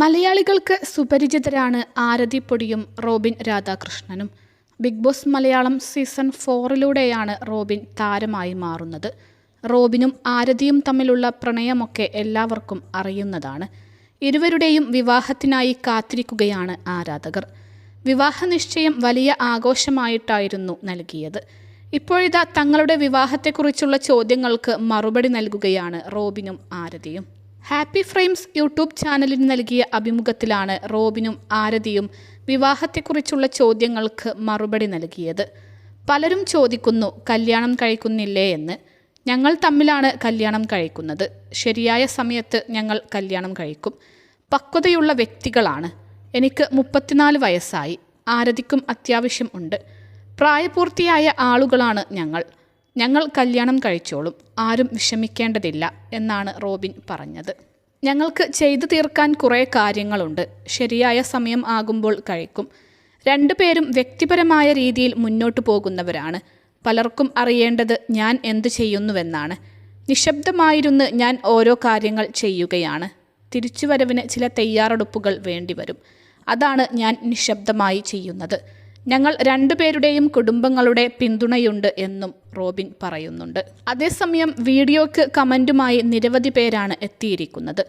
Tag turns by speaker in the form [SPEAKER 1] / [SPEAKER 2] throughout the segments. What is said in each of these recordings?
[SPEAKER 1] മലയാളികൾക്ക് സുപരിചിതരാണ് ആരതിപ്പൊടിയും റോബിൻ രാധാകൃഷ്ണനും. ബിഗ് ബോസ് മലയാളം സീസൺ ഫോറിലൂടെയാണ് റോബിൻ താരമായി മാറുന്നത്. റോബിനും ആരതിയും തമ്മിലുള്ള പ്രണയമൊക്കെ എല്ലാവർക്കും അറിയുന്നതാണ്. ഇരുവരുടെയും വിവാഹത്തിനായി കാത്തിരിക്കുകയാണ് ആരാധകർ. വിവാഹ നിശ്ചയം വലിയ ആഘോഷമായിട്ടായിരുന്നു നൽകിയത്. ഇപ്പോഴിതാ തങ്ങളുടെ വിവാഹത്തെക്കുറിച്ചുള്ള ചോദ്യങ്ങൾക്ക് മറുപടി നൽകുകയാണ് റോബിനും ആരതിയും. ഹാപ്പി ഫ്രെയിംസ് യൂട്യൂബ് ചാനലിന് നൽകിയ അഭിമുഖത്തിലാണ് റോബിനും ആരതിയും വിവാഹത്തെക്കുറിച്ചുള്ള ചോദ്യങ്ങൾക്ക് മറുപടി നൽകിയത്. പലരും ചോദിക്കുന്നു കല്യാണം കഴിക്കുന്നില്ലേ? എന്ന്. ഞങ്ങൾ തമ്മിലാണ് കല്യാണം കഴിക്കുന്നത്. ശരിയായ സമയത്ത് ഞങ്ങൾ കല്യാണം കഴിക്കും. പക്വതയുള്ള വ്യക്തികളാണ്. എനിക്ക് മുപ്പത്തിനാല് വയസ്സായി. ആരതിക്കും അത്യാവശ്യം ഉണ്ട്. പ്രായപൂർത്തിയായ ആളുകളാണ് ഞങ്ങൾ. ഞങ്ങൾ കല്യാണം കഴിച്ചോളും ആരും വിഷമിക്കേണ്ടതില്ല എന്നാണ് റോബിൻ പറഞ്ഞത്. ഞങ്ങൾക്ക് ചെയ്തു തീർക്കാൻ കുറേ കാര്യങ്ങളുണ്ട്. ശരിയായ സമയം ആകുമ്പോൾ കഴിക്കും. രണ്ടുപേരും വ്യക്തിപരമായ രീതിയിൽ മുന്നോട്ടു പോകുന്നവരാണ്. പലർക്കും അറിയേണ്ടത് ഞാൻ എന്തു ചെയ്യുന്നുവെന്നാണ്. നിശബ്ദമായിരുന്ന് ഞാൻ ഓരോ കാര്യങ്ങൾ ചെയ്യുകയാണ്. തിരിച്ചുവരവിന് ചില തയ്യാറെടുപ്പുകൾ വേണ്ടിവരും. അതാണ് ഞാൻ നിശബ്ദമായി ചെയ്യുന്നത്. ഞങ്ങൾ രണ്ടുപേരുടെയും കുടുംബങ്ങളുടെ പിന്തുണയുണ്ട് എന്നും റോബിൻ പറയുന്നുണ്ട്. അതേസമയം വീഡിയോക്ക് കമന്റുമായി നിരവധി പേരാണ് എത്തിയിരിക്കുന്നത്.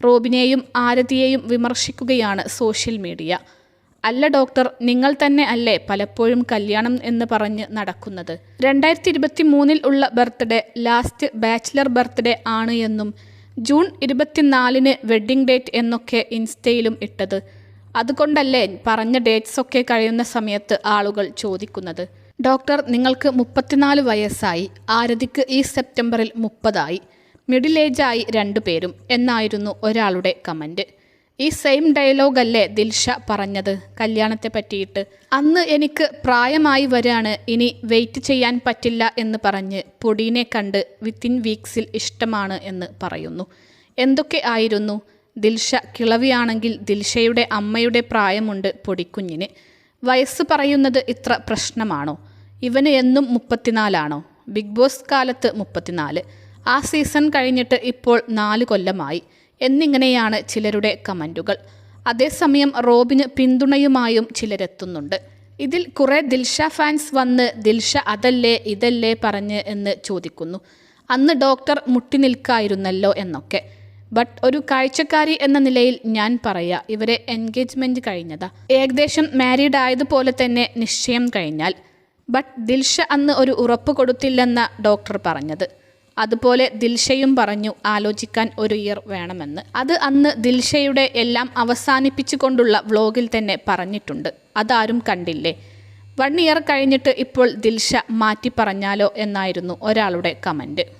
[SPEAKER 1] റോബിനെയും ആരതിയെയും വിമർശിക്കുകയാണ് സോഷ്യൽ മീഡിയ. അല്ല ഡോക്ടർ നിങ്ങൾ തന്നെ അല്ലേ പലപ്പോഴും കല്യാണം എന്ന് പറഞ്ഞ് നടക്കുന്നത്? രണ്ടായിരത്തി ഇരുപത്തി മൂന്നിൽ ഉള്ള ബർത്ത്ഡേ ലാസ്റ്റ് ബാച്ചിലർ ബർത്ത്ഡേ ആണ് എന്നും ജൂൺ ഇരുപത്തിനാലിന് വെഡ്ഡിംഗ് ഡേറ്റ് എന്നൊക്കെ ഇൻസ്റ്റയിലും ഇട്ടത്. അതുകൊണ്ടല്ലേ പറഞ്ഞ ഡേറ്റ്സ് ഒക്കെ കഴിയുന്ന സമയത്ത് ആളുകൾ ചോദിക്കുന്നത്? ഡോക്ടർ നിങ്ങൾക്ക് മുപ്പത്തിനാല് വയസ്സായി. ആരതിക്ക് ഈ സെപ്റ്റംബറിൽ മുപ്പതായി. മിഡിൽ ഏജായി രണ്ടുപേരും എന്നായിരുന്നു ഒരാളുടെ കമന്റ് ഈ സെയിം ഡയലോഗ് അല്ലേ ദിൽഷ പറഞ്ഞത്? കല്യാണത്തെ പറ്റിയിട്ട്. അന്ന് എനിക്ക് പ്രായമായി വരാണ് ഇനി വെയിറ്റ് ചെയ്യാൻ പറ്റില്ല എന്ന് പറഞ്ഞ് പൊടീനെ കണ്ട് വിത്തിൻ വീക്സിൽ ഇഷ്ടമാണ് എന്ന് പറയുന്നു. എന്തൊക്കെ ആയിരുന്നു? ദിൽഷ കിളവിയാണെങ്കിൽ ദിൽഷയുടെ അമ്മയുടെ പ്രായമുണ്ട് പൊടിക്കുഞ്ഞിന്. വയസ്സ് പറയുന്നത് ഇത്ര പ്രശ്നമാണോ? ഇവന് എന്നും മുപ്പത്തിനാലാണോ? ബിഗ് ബോസ് കാലത്ത് മുപ്പത്തിനാല്. ആ സീസൺ കഴിഞ്ഞിട്ട് ഇപ്പോൾ നാല് കൊല്ലമായി. എന്നിങ്ങനെയാണ് ചിലരുടെ കമന്റുകൾ അതേസമയം റോബിന് പിന്തുണയുമായും ചിലരെത്തുന്നുണ്ട്. ഇതിൽ കുറേ ദിൽഷ ഫാൻസ് വന്ന് ദിൽഷ അതല്ലേ ഇതല്ലേ പറഞ്ഞ് എന്ന് ചോദിക്കുന്നു. അന്ന് ഡോക്ടർ മുട്ടി നിൽക്കായിരുന്നല്ലോ എന്നൊക്കെ. ബട്ട് ഒരു കാഴ്ചക്കാരി എന്ന നിലയിൽ ഞാൻ പറയാ ഇവരെ എൻഗേജ്മെന്റ് കഴിഞ്ഞതാ. ഏകദേശം മാരീഡ് ആയതുപോലെ തന്നെ നിശ്ചയം കഴിഞ്ഞാൽ. ബട്ട് ദിൽഷ അന്ന് ഒരു ഉറപ്പ് കൊടുത്തില്ലെന്ന ഡോക്ടർ പറഞ്ഞത്. അതുപോലെ ദിൽഷയും പറഞ്ഞു ആലോചിക്കാൻ ഒരു ഇയർ വേണമെന്ന്. അത് അന്ന് ദിൽഷയുടെ എല്ലാം അവസാനിപ്പിച്ചുകൊണ്ടുള്ള വ്ലോഗിൽ തന്നെ പറഞ്ഞിട്ടുണ്ട്. അതാരും കണ്ടില്ലേ? വൺ ഇയർ കഴിഞ്ഞിട്ട് ഇപ്പോൾ ദിൽഷ മാറ്റി പറഞ്ഞാലോ എന്നായിരുന്നു ഒരാളുടെ കമന്റ്